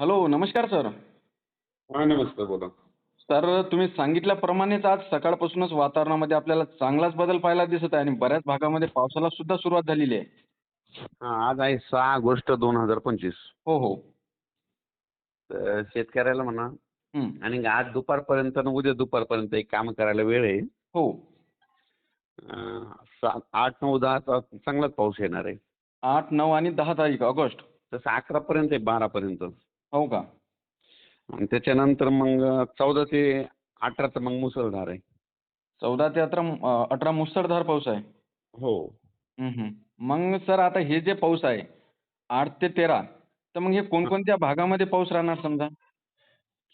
Hello नमस्कार sir. हा नमस्कार बोला. सर तुम्ही सांगितल्याप्रमाणेच आज सकाळपासूनच वातावरणामध्ये आपल्याला चांगलाच बदल पाहायला दिसत आहे आणि बऱ्याच भागामध्ये पावसाला सुद्धा सुरुवात झालेली आहे. हा आज आहे सहा ऑगस्ट दोन हजार पंचवीस. हो हो. तर शेतकऱ्याला म्हणा हं. आणि आज दुपारपर्यंत आणि उद्या दुपारपर्यंत एक काम करायला वेळ आहे. हो. अं, सात आठ नऊ दहा चांगलाच पाऊस येणार आहे. आठ नऊ आणि दहा तारीख ऑगस्ट. तसं अकरा पर्यंत आहे बारा पर्यंत हो का? आणि त्याच्यानंतर मग चौदा ते अठराचं मग मुसळधार आहे. चौदा ते अठरा अं, अठरा मुसळधार पाऊस आहे. हो. मग सर आता हे जे पाऊस आहे आठ ते तेरा तर मग हे कोणकोणत्या भागामध्ये पाऊस राहणार समजा?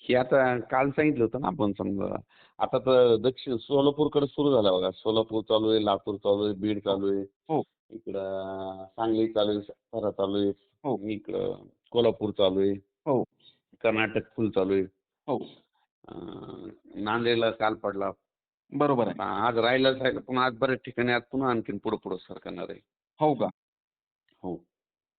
हे आता काल सांगितलं होतं ना आपण समजा. आता तर दक्षिण सोलापूरकडे सुरू झाला बघा. सोलापूर चालू आहे लातूर चालू आहे बीड चालू आहे. हो. इकडं सांगली चालू आहे सातारा चालू आहे. हो. इकडं कोल्हापूर चालू आहे. कर्नाटक फुल चालू आहे. हो. नांदेडला काल पडला. बरोबर आहे. आज राहिलाच राहिला पण आज बऱ्याच ठिकाणी आज पुन्हा आणखीन पुढं पुढं सरकणार आहे. हो का? हो.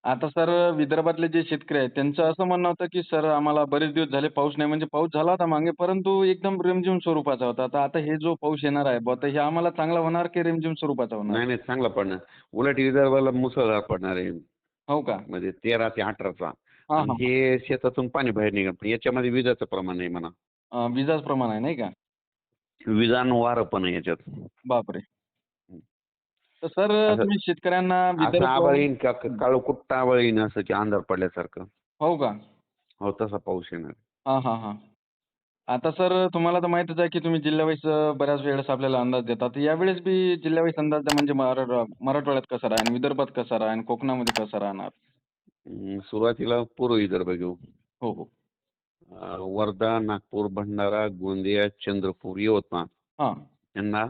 आता सर विदर्भातले जे शेतकरी आहेत त्यांचं असं म्हणणं होतं की सर आम्हाला बरेच दिवस झाले पाऊस नाही म्हणजे पाऊस झाला होता मागे परंतु एकदम रिमझिम स्वरूपाचा होता. तर आता हे जो पाऊस येणार आहे तर हे आम्हाला चांगला होणार की रिमझिम स्वरूपाचा होणार? नाही नाही चांगला पडणार. उलट विदर्भाला मुसळधार पडणार आहे. हो का? म्हणजे तेरा ते अठराचा. हा शेतातून पाणी बाहेर निघणार पण याच्यामध्ये विजाचं प्रमाण आहे म्हणा. विजाच प्रमाण आहे नाही का? विजान वारं पण आहे याच्यात. बापरे! तर सर तुम्ही शेतकऱ्यांना असं आबळ येईन का काळं कुट्ट आबळ येईन असं की अंधार पडल्यासारखं? हो का? हो तसा पाऊस येणार. हा हा हा. आता सर तुम्हाला तर माहितच आहे की तुम्ही जिल्हावाईज बऱ्याच वेळेस आपल्याला अंदाज देतात. यावेळेस बी जिल्हावाईज अंदाज म्हणजे मराठवा मराठवाड्यात कसा राहील विदर्भात कसा राहील कोकणामध्ये कसा राहणार? सुरुवातीला पूर्व विदर्भ घेऊ. हो हो. वर्धा नागपूर भंडारा गोंदिया चंद्रपूर यवतमाळ. हा. यांना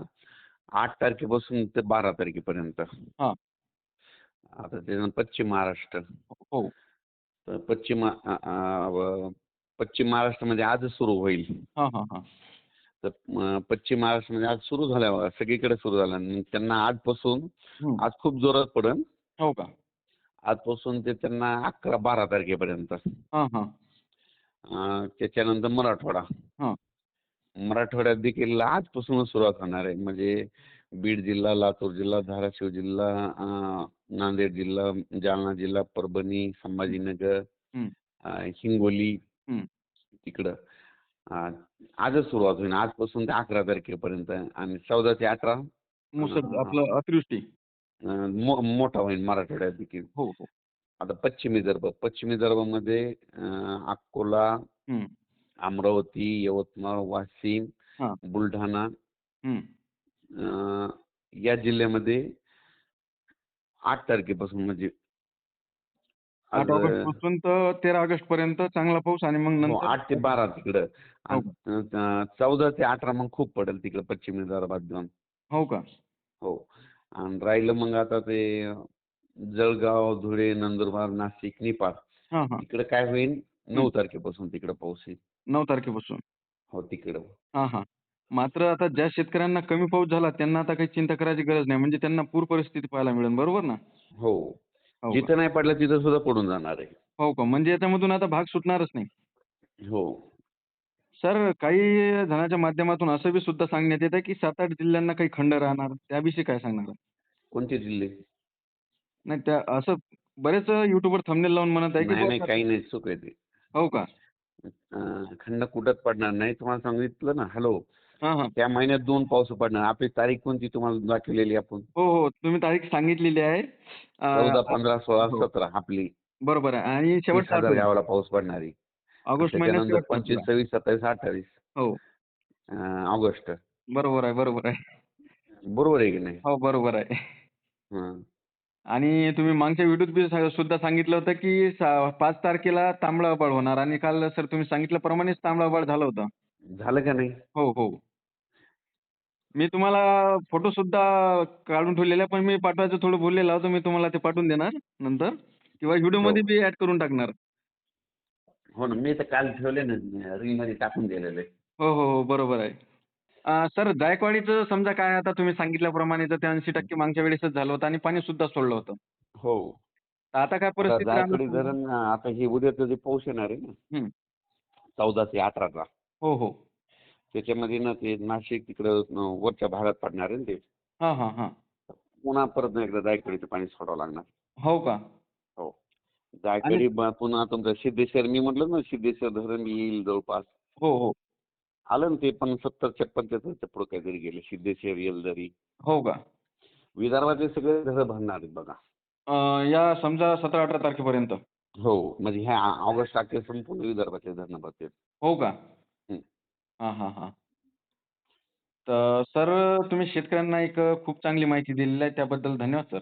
आठ तारखेपासून ते बारा तारखेपर्यंत. हा. आता त्याच्यानंतर पश्चिम महाराष्ट्र. हो. तर पश्चिम पश्चिम महाराष्ट्रामध्ये आजच सुरू होईल. हा हा हा. तर पश्चिम महाराष्ट्रामध्ये आज सुरू झाल्या सगळीकडे सुरू झाला आणि त्यांना आजपासून. आज खूप जोरात पडेल हो का? आजपासून ते त्यांना अकरा बारा तारखेपर्यंत हा हा अं, त्याच्यानंतर मराठवाडा हा. मराठवाड्यात देखील आजपासूनच सुरुवात होणार आहे म्हणजे बीड जिल्हा लातूर जिल्हा धाराशिव जिल्हा अं, नांदेड जिल्हा जालना जिल्हा परभणी संभाजीनगर हम्म. अं, हिंगोली हम्म. तिकडं अं, आजच सुरुवात होईल आजपासून ते अकरा तारखेपर्यंत आणि चौदा ते अठरा मुसळ. आपलं अतिवृष्टी मो- मोठा होईल मराठवाड्यात देखील हो हो. आता पश्चिम विदर्भ पश्चिम विदर्भामध्ये अकोला. अमरावती यवतमाळ वाशिम. बुलढाणा या जिल्ह्यामध्ये आठ तारखेपासून म्हणजे आठ ऑगस्टपासून तर तेरा ऑगस्ट पर्यंत चांगला पाऊस आणि मग हो, आठ ते बारा तिकडं. हो चौदा ते अठरा मग खूप पडेल तिकडं पश्चिम विदर्भात जाऊन. हो का? हो. आणि राहिलं मग आता ते जळगाव धुळे नंदुरबार नाशिक हा हा. तिकडे काय होईल नऊ तारखेपासून तिकडे पाऊस येईल. नऊ तारखेपासून. हो तिकडं. हा हा. मात्र आता ज्या शेतकऱ्यांना कमी पाऊस झाला त्यांना आता काही चिंता करायची गरज नाही. म्हणजे त्यांना पूर परिस्थिती पाहायला मिळेल. बरोबर ना? हो. हो का? जिथं नाही पडलं तिथं सुद्धा पडून जाणार आहे. हो का? म्हणजे याच्यामधून आता भाग सुटणारच नाही. हो. सर काही जणांच्या माध्यमातून असं बी सुद्धा सांगण्यात येतं की सात आठ जिल्ह्यांना काही खंड राहणार त्याविषयी काय सांगणार? कोणते जिल्हे? नाही त्या असं बरेच युट्यूबवर थंबनेल लावून म्हणत आहे की नाही नाही बुवा काही नाही चूक आहे ते. हो का? अं, खंड कुठंच पडणार नाही. तुम्हाला सांगितलं ना हॅलो. हा हा. त्या महिन्यात दोन पाऊस पडणार. आपली तारीख कोणती तुम्हाला दाखवलेली आपण? हो हो. तुम्ही तारीख सांगितलेली आहे. अं, चौदा पंधरा सोळा हो. सतरा आपली. बरोबर आहे. आणि तीस शेवटचा हजार. गावाला पाऊस पडणार. आहे ऑगस्ट महिन्यात पंचवीस. सव्वीस सत्तावीस अठ्ठावीस. हो. ऑगस्ट. बरोबर आहे बरोबर आहे. बरोबर आहे की नाही? हो बरोबर आहे. आणि तुम्ही मागच्या व्हिडिओत बी सा- सुद्धा सांगितलं होतं की सा- पाच तारखेला तांबडा आभाळ होणार आणि काल सर तुम्ही सांगितल्याप्रमाणेच तांबडा आभाळ झालं होतं. झालं का नाही? हो हो. मी तुम्हाला फोटो सुद्धा काढून ठेवलेले पण मी पाठवायचं थोडं बोललेलं होतं मी तुम्हाला ते पाठवून देणार नंतर. किंवा व्हिडिओमध्ये हो. बी ऍड करून टाकणार. हो ना मी तर काल ठेवले ना रील मध्ये टाकून दिलेले. हो हो हो बरोबर आहे. अं, सर जायकवाडीचं समजा काय आता तुम्ही सांगितल्याप्रमाणे तर ते ऐंशी टक्के मागच्या वेळेसच झालं होतं आणि पाणी सुद्धा सोडलं होतं. हो. तर आता काय परिस्थिती राहणार जायकवाडी समजा? धरण अं, आता हे उद्याचं जे पाऊस येणार आहे ना हं. चौदा ते अठराचा हो हो. त्याच्यामध्ये ना ते नाशिक तिकडं अं, वरच्या भागात पडणार आहे ना ते. हां हां हां. पुन्हा परत ना एकदा जायकवाडीचं पाणी सोडावं लागणार. हो का? हो. ब- पुन्हा तुमचं सिद्धेश्वर मी म्हटलं ना सिद्धेश्वर धरण येईल जवळपास. हो हो. आलं ना ते पण सत्तरच्या पंच्याहत्तरच्या पुढे काहीतरी गेले सिद्धेश्वर येलदरी. हो का? विदर्भातले सगळे धरण भरणार आहेत बघा. या समजा सतरा अठरा तारखेपर्यंत. हो म्हणजे ह्या ऑगस्ट अखेर संपूर्ण विदर्भातले धरणं भरतील. हो का. हां हां हां. तर सर तुम्ही शेतकऱ्यांना एक खूप चांगली माहिती दिलेली आहे त्याबद्दल धन्यवाद सर.